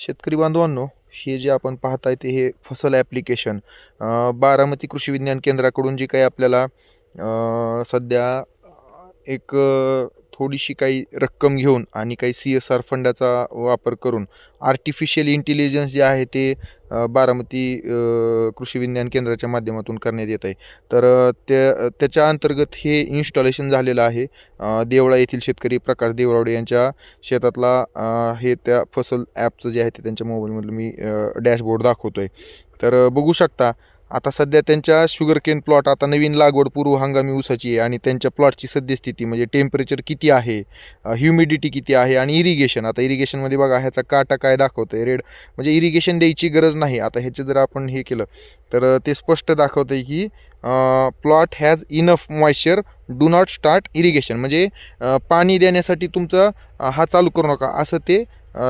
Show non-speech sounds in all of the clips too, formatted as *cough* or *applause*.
शेतकरी बांधवांनो हे जे आपण पाहताय ते हे फसल ॲप्लिकेशन बारामती कृषी विज्ञान केंद्राकडून जी काही आपल्याला सध्या एक थोडीशी काही रक्कम घेऊन आणि काही सी एस आर फंडाचा वापर करून आर्टिफिशियल इंटेलिजन्स जे आहे ते बारामती कृषी विज्ञान केंद्राच्या माध्यमातून करण्यात येत आहे. तर त्या त्याच्या अंतर्गत हे इन्स्टॉलेशन झालेलं आहे. देवळा येथील शेतकरी प्रकाश देवरावडे यांच्या शेतातला हे त्या फसल ॲपचं जे आहे ते त्यांच्या मोबाईलमधलं मी डॅशबोर्ड दाखवतो आहे तर बघू शकता आता सध्या त्यांच्या शुगर केन प्लॉट आता नवीन लागवड पूर्व हंगामी ऊसाची आहे आणि त्यांच्या प्लॉटची सद्यस्थिती म्हणजे टेम्परेचर किती आहे ह्युमिडिटी किती आहे आणि इरिगेशन आता इरिगेशनमध्ये बघा ह्याचा काटा काय दाखवतो आहे रेड म्हणजे इरिगेशन द्यायची गरज नाही. आता ह्याचे जर आपण हे केलं तर ते स्पष्ट दाखवतं आहे की plot has enough moisture do not start irrigation म्हणजे पाणी देण्यासाठी तुमचं हा चालू करू नका असं ते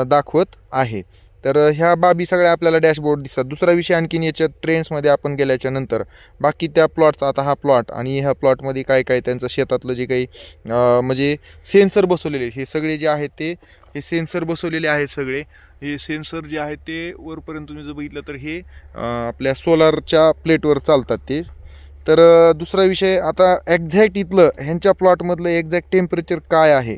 दाखवत आहे. तर ह्या बाबी सगळ्या आपल्याला डॅशबोर्ड दिसतात. दुसरा विषय आणखीन याच्या ट्रेंड्समध्ये आपण गेल्याच्यानंतर बाकी त्या प्लॉटचा आता हा प्लॉट आणि ह्या प्लॉटमध्ये काय काय त्यांचं शेतातलं जे काही म्हणजे सेन्सर बसवलेले आहेत, हे सगळे जे आहेत ते हे सेन्सर बसवलेले आहेत सगळे. हे सेन्सर जे आहेत ते वरपर्यंत तुम्ही जर बघितलं तर हे आपल्या सोलारच्या प्लेटवर चालतात ते. तर दुसरा विषय आता एक्झॅक्ट इथलं ह्यांच्या प्लॉटमधलं एक्झॅक्ट टेम्परेचर काय आहे?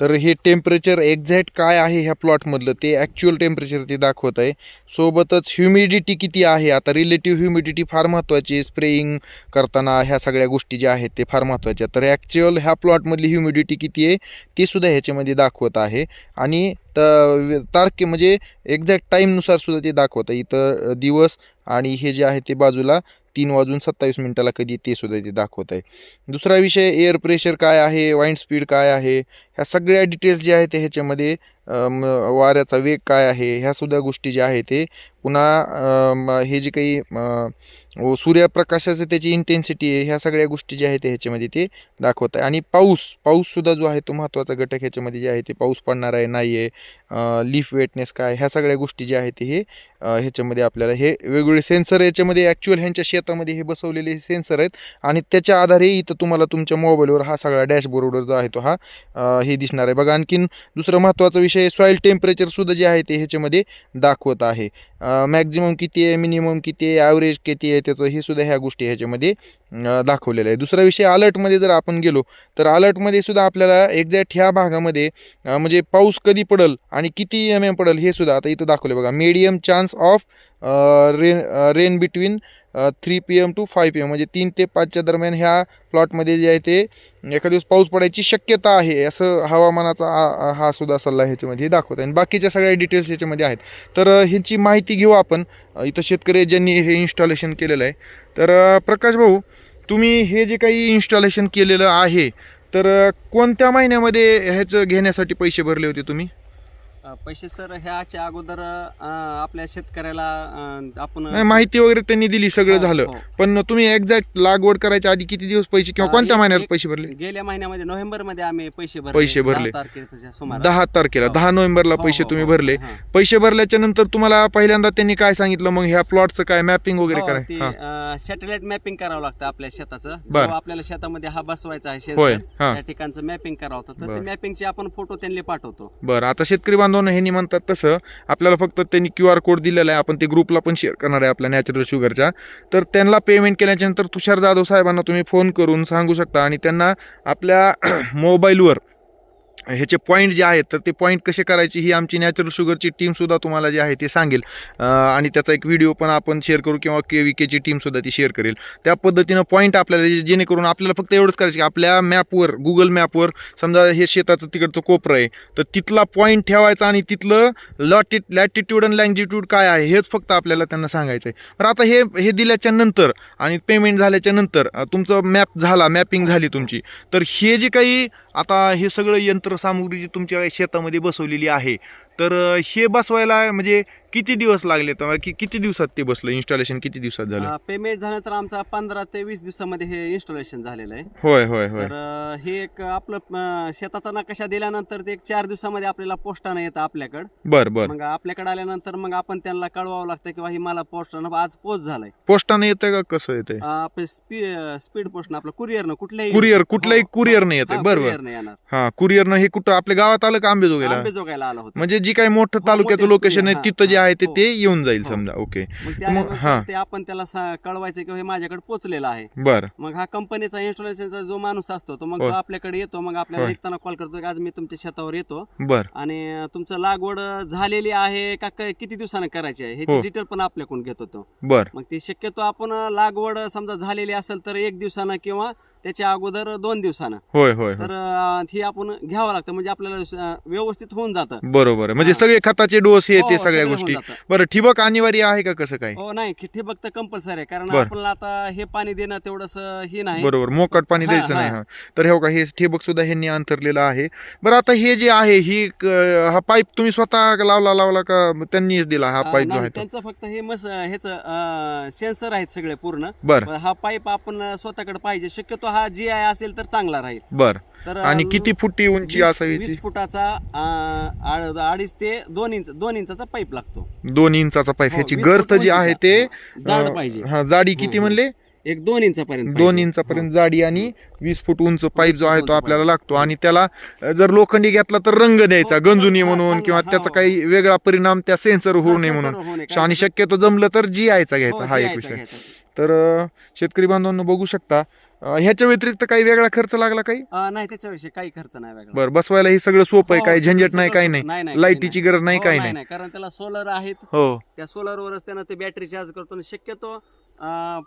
तर हे टेम्परेचर एक्झॅक्ट काय आहे ह्या प्लॉटमधलं ते ॲक्च्युअल टेम्परेचर ते दाखवत आहे. सोबतच ह्युमिडिटी किती आहे? आता रिलेटिव्ह ह्युमिडिटी फार महत्त्वाची आहे. स्प्रेईंग करताना ह्या सगळ्या गोष्टी ज्या आहेत ते फार महत्त्वाच्या तर ॲक्च्युअल ह्या प्लॉटमधली ह्युमिडिटी किती आहे? ते सुद्धा ह्याच्यामध्ये दाखवत आहे. आणि त तारखे म्हणजे एक्झॅक्ट टाईमनुसार सुद्धा ते दाखवतं इथं दिवस आणि हे जे आहे ते बाजूला. तीन वाजून सत्तावीस मिनिटाला कधी ते सुद्धा ते दाखवत आहे. दुसरा विषय एअर प्रेशर काय आहे? वाईंड स्पीड काय आहे? ह्या सगळ्या डिटेल्स जे आहेत ते ह्याच्यामध्ये वाऱ्याचा वेग काय आहे? ह्या सुद्धा गोष्टी ज्या आहे ते पुन्हा हे जे काही व सूर्यप्रकाशाचं त्याची इंटेन्सिटी आहे ह्या सगळ्या गोष्टी ज्या आहेत ह्याच्यामध्ये ते दाखवत आहे. आणि पाऊस पाऊससुद्धा जो आहे तो महत्त्वाचा घटक ह्याच्यामध्ये जे आहे ते पाऊस पडणार आहे नाही आहे लीफ वेटनेस काय ह्या सगळ्या गोष्टी ज्या आहेत ते हे ह्याच्यामध्ये आपल्याला हे वेगवेगळे सेन्सर याच्यामध्ये ॲक्च्युअल ह्यांच्या शेतामध्ये हे बसवलेले सेन्सर आहेत. आणि त्याच्या आधारे इथं तुम्हाला तुमच्या मोबाईलवर हा सगळा डॅशबोर्डवर जो आहे तो हा हे दिसणार आहे. बघा आणखीन दुसरा महत्त्वाचा विषय सॉईल टेम्परेचरसुद्धा जे आहे ते ह्याच्यामध्ये दाखवत आहे. मॅक्झिमम किती आहे मिनिमम किती आहे ॲव्हरेज किती आहे त्याचं हे सुद्धा ह्या गोष्टी ह्याच्यामध्ये दाखवलेलं आहे. दुसरा विषय अलर्टमध्ये जर आपण गेलो तर अलर्टमध्ये सुद्धा आपल्याला एक्झॅक्ट ह्या भागामध्ये म्हणजे पाऊस कधी पडल आणि किती एम एम पडल हे सुद्धा आता इथं दाखवलं बघा. Medium chance of rain rain between three P M to five P M म्हणजे तीन ते पाचच्या दरम्यान ह्या प्लॉटमध्ये जे आहे ते एखाद दिवस पाऊस पडायची शक्यता आहे असं हवामानाचा हा सुद्धा सल्ला ह्याच्यामध्ये दाखवत आहे आणि बाकीच्या सगळ्या डिटेल्स ह्याच्यामध्ये आहेत. तर ह्याची माहिती घेऊ आपण. इथं शेतकरी ज्यांनी हे इन्स्टॉलेशन केलेलं आहे तर प्रकाश भाऊ तुम्ही हे जे काही इन्स्टॉलेशन केलेलं आहे तर कोणत्या महिन्यामध्ये ह्याचं घेण्यासाठी पैसे भरले होते तुम्ही? पैसे सर ह्याच्या अगोदर आपल्या शेतकऱ्याला आपण नाही, माहिती वगैरे त्यांनी दिली सगळं हो, झालं हो. पण तुम्ही एक्झॅक्ट लागवड करायच्या आधी किती दिवस पैसे किंवा कोणत्या महिन्यात पैसे भरले गेल्या महिन्यामध्ये नोव्हेंबरमध्ये आम्ही पैसे भरले पैसे भरले. दहा तारखेला हो. दहा नोव्हेंबरला पैसे तुम्ही. भरले. पैसे भरल्याच्या नंतर तुम्हाला पहिल्यांदा त्यांनी काय सांगितलं मग ह्या प्लॉटचं काय मॅपिंग वगैरे हा. सॅटेलाइट मॅपिंग करावं लागतं आपल्या शेताचं आपल्याला शेतामध्ये हा बसवायचा आहे. त्या ठिकाणचं मॅपिंग करावं होतं तर मॅपिंगचे आपण फोटो त्यांना पाठवतो बरं आता शेतकरी बांधवांना ह्यांनी म्हणतात तसं. आपल्याला फक्त त्यांनी क्यू आर कोड दिलेला आहे. आपण ते ग्रुपला पण शेअर करणार आहे आपल्या नॅचरल शुगरच्या तर त्यांना पेमेंट केल्याच्यानंतर तुषार जाधव साहेबांना तुम्ही फोन करून सांगू शकता. आणि त्यांना आपल्या *clears throat* मोबाईलवर ह्याचे पॉईंट जे आहेत तर ते पॉईंट कसे करायचे ही आमची नॅचरल शुगरची टीमसुद्धा तुम्हाला जे आहे ते सांगेल. आणि त्याचा एक व्हिडिओ पण आपण शेअर करू किंवा के व्ही केची टीमसुद्धा ती शेअर करेल. त्या पद्धतीनं पॉईंट आपल्याला जेणेकरून आपल्याला फक्त एवढंच करायचं की आपल्या मॅपवर गुगल मॅपवर समजा हे शेताचं तिकडचं कोपरं आहे तर तिथला पॉईंट ठेवायचा आणि तिथलं लॉटि लॅटिट्यूड आणि लँजिट्यूड काय आहे हेच फक्त आपल्याला त्यांना सांगायचं आहे. तर आता हे हे दिल्याच्या नंतर आणि पेमेंट झाल्याच्यानंतर तुमचं मॅप झाला मॅपिंग झाली तुमची तर हे जे काही आता हे सगळं यंत्र यंत्रसामुग्री जी तुमच्या शेतामध्ये बसवलेली आहे तर हे बसवायला म्हणजे किती दिवस लागले तर कि- किती दिवसात ते बसलं? इन्स्टॉलेशन किती दिवसात झालं? पेमेंट झालं तर आमचा पंधरा ते वीस दिवसामध्ये हे इन्स्टॉलेशन झालेलं आहे. होय होय होय. तर हे एक आपलं शेताचा नकाशा दिल्यानंतर ते एक चार दिवसामध्ये आपल्याला पोस्टानं येतं आपल्याकडं. बर बर. मग आपल्याकडे आल्यानंतर मग आपण त्यांना कळवावं लागतं किंवा ही मला पोस्टानं आज पोस्ट झालाय. पोस्टाने येतंय का? कसं आपलं स्पीड पोस्टनं आपलं कुरिअरनं कुठल्याही कुरिअर कुठल्याही हो, कुरिअरने येतंय. हा, बरोबर येणार. हा कुरिअरनं हे कुठं? आपल्या गावात आलं का आंबेजोगाईला? आंबेजोगाईला आलं होतं. म्हणजे जी काही मोठं हो, तालुक्याचं लोकेशन आहे तिथं जे आहे ते हो. ते येऊन जाईल हो. समजा ओके मग हा. ते आपण त्याला सा- कळवायचं किंवा हे माझ्याकडे पोहोचलेलं आहे बर मग हा कंपनीचा इन्स्टॉलेशनचा जो माणूस असतो तो मग होय. तो आपल्याकडे येतो मग आपल्याला होय. येताना कॉल करतो की आज मी तुमच्या शेतावर येतो बर आणि तुमचं लागवड झालेली आहे का किती दिवसानं करायची आहे हो. ह्याची डिटेल पण आपल्याकडून घेतो तो बर मग ती शक्यतो आपण लागवड समजा झालेली असेल तर एक दिवसानं किंवा त्याच्या अगोदर दोन दिवसानं. होय होय होय. तर अं, ही आपण घ्यावं लागतं. म्हणजे आपल्याला अं, व्यवस्थित होऊन जातं. बरोबर आहे. म्हणजे. सगळे खताचे डोस हे हो, ते सगळ्या सगळं गोष्टी. जातं. बरं ठिबक अनिवार्य आहे का कसं काय? हो नाही. की ठिबक तर कंपल्सरी आहे. कारण बरं. आपल्याला आता हे पाणी देणं तेवढंच हे नाही. बरोबर. मोकाट पाणी हा, द्यायचं नाही हा. हा. तर हे बघा हे ठिबक सुद्धा ह्यांनी अंतरलेलं आहे. बरं आता हे जे आहे ही क- हा पाईप तुम्ही स्वतः लावला लावला का त्यांनीच दिला हा अं, पाईप जो नाही, आहे तो? त्यांचं फक्त हे मस ह्याच सेन्सर आहेत सगळे पूर्ण. बर. हा पाईप आपण स्वतःकडे पाहिजे. शक्यतो हा जी आय असेल तर चांगला राहील बर तर आणि किती फुटी उंची असावी वीस फुटाचा अडीच ते दोन इंच दोन इंचाचा पाईप लागतो दोन इंचाचा पाईप हो, ह्याची वीस गर्थ फूट जी आहे ते. जाड अं, पाहिजे हा जाडी किती हो, हो. म्हणले एक दोन इंचापर्यंत दोन पाहिजे. इंचापर्यंत जाडी आणि वीस फूट उंच पाईप जो आहे तो उंच आपल्याला. लागतो आणि त्याला अं, जर लोखंडी घेतला तर रंग द्यायचा हो, गंजुनी म्हणून चांगला, किंवा हो. त्याचा काही वेगळा परिणाम त्या सेन्सर होऊ नये म्हणून होऊ नये. कारण आणि शक्यतो जमलं तर जी आयचा घ्यायचा हो, एक विषय घ्यायचा. तर अं, शेतकरी बांधवांनो बघू शकता ह्याच्या व्यतिरिक्त काही वेगळा खर्च लागला काही? अं, नाही त्याच्याविषयी काही खर्च नाही वेगळा. बरं बसवायला हे सगळं सोपं आहे हो, काही झंझट नाही काही. नाही. नाही, लाईटीची गरज नाही हो, काही नाही. कारण त्याला सोलर आहेत. हो. त्या सोलरवरच त्यानं ते बॅटरी चार्ज करतो आणि शक्यतो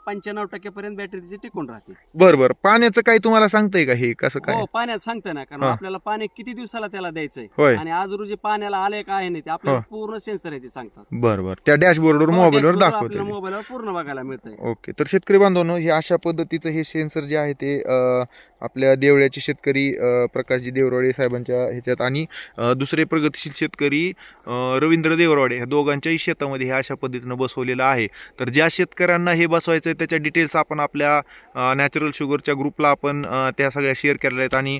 पंच्याण्णव टक्केपर्यंत बॅटरी त्याची टिकून राहते. बरं बरं. पाण्याचं काही तुम्हाला सांगतंय का हे? कसं काय? हो पाण्यात सांगतोय ना कारण हा. आपल्याला पाणी किती दिवसाला त्याला द्यायचंय? आणि आज रोजी पाण्याला आले का आहे नाही ते आपल्याला हो. पूर्ण सेन्सर आहे ते सांगतात. बरं बरं. त्या डॅशबोर्डवर मोबाईलवर दाखवते मोबाईलवर पूर्ण बघायला मिळतंय. ओके. तर शेतकरी बांधवांनो हे अशा पद्धतीचं हे सेन्सर जे आहे ते अ, आपल्या देवळ्याचे शेतकरी अ, प्रकाशजी देवरवाडे साहेबांच्या ह्याच्यात आणि अ, दुसरे प्रगतशील शेतकरी अ, रवींद्र देवरवाडे ह्या दोघांच्याही शेतामध्ये हे अशा पद्धतीनं बसवलेलं आहे. तर ज्या शेतकऱ्यांना हे बसवायचं आहे त्याच्या डिटेल्स आपण आपल्या नॅचरल शुगरच्या ग्रुपला आपण त्या सगळ्या शेअर केलेल्या आहेत. आणि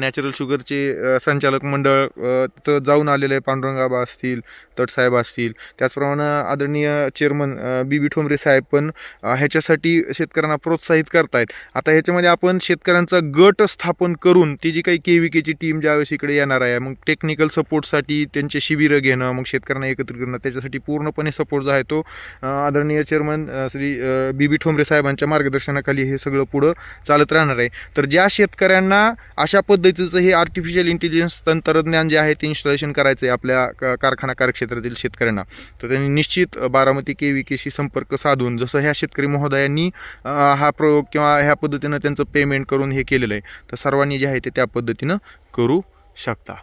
नॅचरल शुगरचे संचालक मंडळ तिथं जाऊन आलेले आहे पांडुरंगाबा असतील तटसाहेब असतील. त्याचप्रमाणे आदरणीय चेअरमन बी बी ठोंबरे साहेब पण ह्याच्यासाठी शेतकऱ्यांना प्रोत्साहित करतायत. आता ह्याच्यामध्ये आपण शेतकऱ्यांचा गट स्थापन करून ती जी काही के व्ही केची टीम ज्यावेळेस इकडे येणार आहे मग टेक्निकल सपोर्टसाठी त्यांचे शिबिरं घेणं मग शेतकऱ्यांना एकत्र करणं त्याच्यासाठी पूर्णपणे सपोर्ट जो आहे तो आदरणीय chairman Shri B B Thombare साहेबांच्या मार्गदर्शनाखाली हे सगळं पुढं चालत राहणार आहे. तर ज्या शेतकऱ्यांना अशा पद्धतीचं हे आर्टिफिशियल इंटेलिजन्स तंत्रज्ञान जे आहे ते इन्स्टॉलेशन करायचं आहे आपल्या क- कारखाना कार्यक्षेत्रातील शेतकऱ्यांना तर त्यांनी निश्चित बारामती के व्ही केशी संपर्क साधून जसं ह्या शेतकरी महोदयांनी हा प्रयोग किंवा ह्या पद्धतीनं त्यांचं पेमेंट करून हे केलेलं आहे तर सर्वांनी जे आहे ते त्या पद्धतीनं करू शकता.